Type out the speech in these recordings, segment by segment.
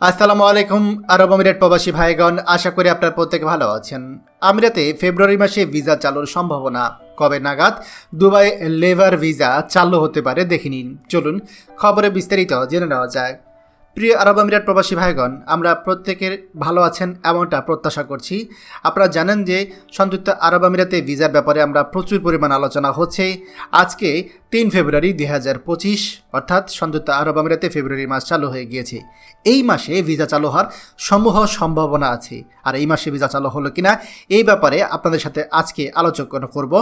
আসসালামু আলাইকুম, আরব আমিরাত প্রবাসী ভাইগণ। আশা করি আপনার প্রত্যেকে ভালো আছেন। আমিরাতে ফেব্রুয়ারি মাসে ভিসা চালুর সম্ভাবনা কবে নাগাদ? দুবাই লেবার ভিসা চালু হতে পারে, দেখে নিন। চলুন খবরে বিস্তারিত জেনে নেওয়া যায় প্রিয় আরব আমিরাত প্রবাসী ভাইগণ, আমরা প্রত্যেকের ভালো আছেন এমনটা প্রত্যাশা করছি। আপনারা জানেন যে সংযুক্ত আরব আমিরাতে ভিসার ব্যাপারে আমরা প্রচুর পরিমাণ আলোচনা হচ্ছে। আজকে তিন ফেব্রুয়ারি দুই হাজার পঁচিশ অর্থাৎ সংযুক্ত আরব আমিরাতে ফেব্রুয়ারি মাস চালু হয়ে গিয়েছে। এই মাসে ভিসা চালু হওয়ার সমূহ সম্ভাবনা আছে। আর এই মাসে ভিসা চালু হলো কিনা, এই ব্যাপারে আপনাদের সাথে আজকে আলোচনা করব।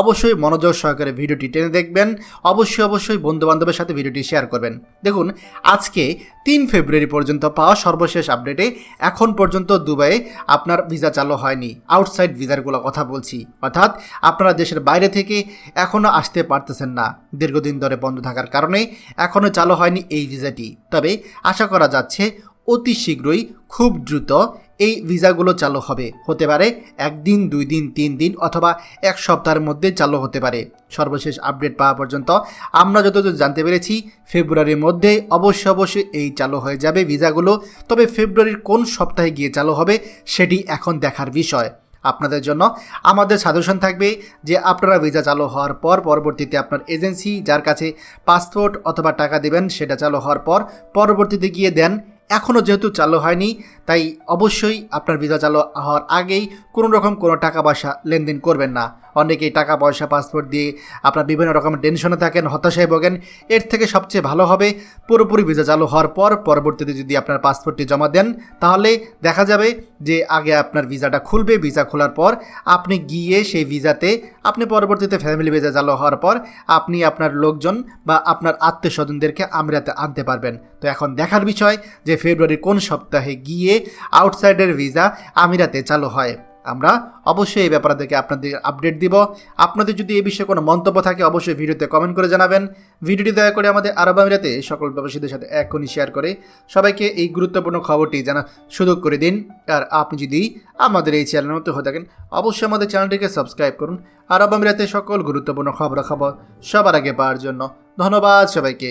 অবশ্যই মনোযোগ সহকারে ভিডিওটি টেনে দেখবেন। অবশ্যই অবশ্যই বন্ধু বান্ধবের সাথে ভিডিওটি শেয়ার করবেন। দেখুন, আজকে তিন ফেব্রুয়ারি পর্যন্ত পাওয়া সর্বশেষ আপডেটে এখন পর্যন্ত দুবাইয়ে আপনার ভিসা চালু হয়নি। আউটসাইড ভিসারগুলো কথা বলছি। অর্থাৎ আপনারা দেশের বাইরে থেকে এখনও আসতে পারতেছেন না। দীর্ঘদিন ধরে বন্ধ থাকার কারণে এখনও চালু হয়নি এই ভিসাটি। তবে আশা করা যাচ্ছে, অতি শীঘ্রই খুব দ্রুত এই ভিসাগুলো চালু হবে। হতে পারে একদিন, দুই দিন, তিন দিন অথবা এক সপ্তাহের মধ্যে চালু হতে পারে। সর্বশেষ আপডেট পাওয়া পর্যন্ত আমরা যতদূর জানতে পেরেছি, ফেব্রুয়ারির মধ্যে অবশ্যই অবশ্যই এই চালু হয়ে যাবে ভিসাগুলো। তবে ফেব্রুয়ারির কোন সপ্তাহে গিয়ে চালু হবে, সেটি এখন দেখার বিষয়। আপনাদের জন্য। আমাদের সাজেশন থাকবে যে আপনারা ভিসা চালু হওয়ার পর পরবর্তীতে আপনার এজেন্সি যার কাছে পাসপোর্ট অথবা টাকা দেবেন সেটা চালু হওয়ার পর পরবর্তীতে গিয়ে দেন এখনও যেহেতু চালু হয়নি, তাই অবশ্যই আপনার ভিসা চালু হওয়ার আগেই কোনো রকম কোনো টাকা পয়সা লেনদেন করবেন না। অনেকেই টাকা পয়সা পাসপোর্ট দিয়ে আপনার বিভিন্ন রকমের টেনশনে থাকেন, হতাশায় ভোগেন। এর থেকে সবচেয়ে ভালো হবে পুরোপুরি ভিসা চালু হওয়ার পর পরবর্তীতে যদি আপনার পাসপোর্টটি জমা দেন, তাহলে দেখা যাবে যে আগে আপনার ভিসাটা খুলবে, ভিসা খোলার পর আপনি গিয়ে সেই ভিসাতে আপনি পরবর্তীতে ফ্যামিলি ভিসা চালু হওয়ার পর আপনি আপনার লোকজন বা আপনার আত্মীয় স্বজনদেরকে আমিরাতে আনতে পারবেন। এখন দেখার বিষয় যে ফেব্রুয়ারির কোন সপ্তাহে গিয়ে আউটসাইডের ভিসা আমিরাতে চালু হয়। আমরা অবশ্যই এই ব্যাপারে থেকে আপনাদের আপডেট দিব। আপনাদের যদি এই বিষয়ে কোনো মন্তব্য থাকে, অবশ্যই ভিডিওতে কমেন্ট করে জানাবেন। ভিডিওটি দয়া করে আমাদের আরব আমিরাতে সকল ব্যবসায়ীদের সাথে এখনই শেয়ার করে। সবাইকে এই গুরুত্বপূর্ণ খবরটি জানা সুযোগ করে দিন। আর আপনি যদি আমাদের এই চ্যানেলের মতো হয়ে থাকেন, অবশ্যই আমাদের চ্যানেলটিকে সাবস্ক্রাইব করুন। আরব আমিরাতে সকল গুরুত্বপূর্ণ খবরাখবর সবার আগে পাওয়ার জন্য ধন্যবাদ সবাইকে।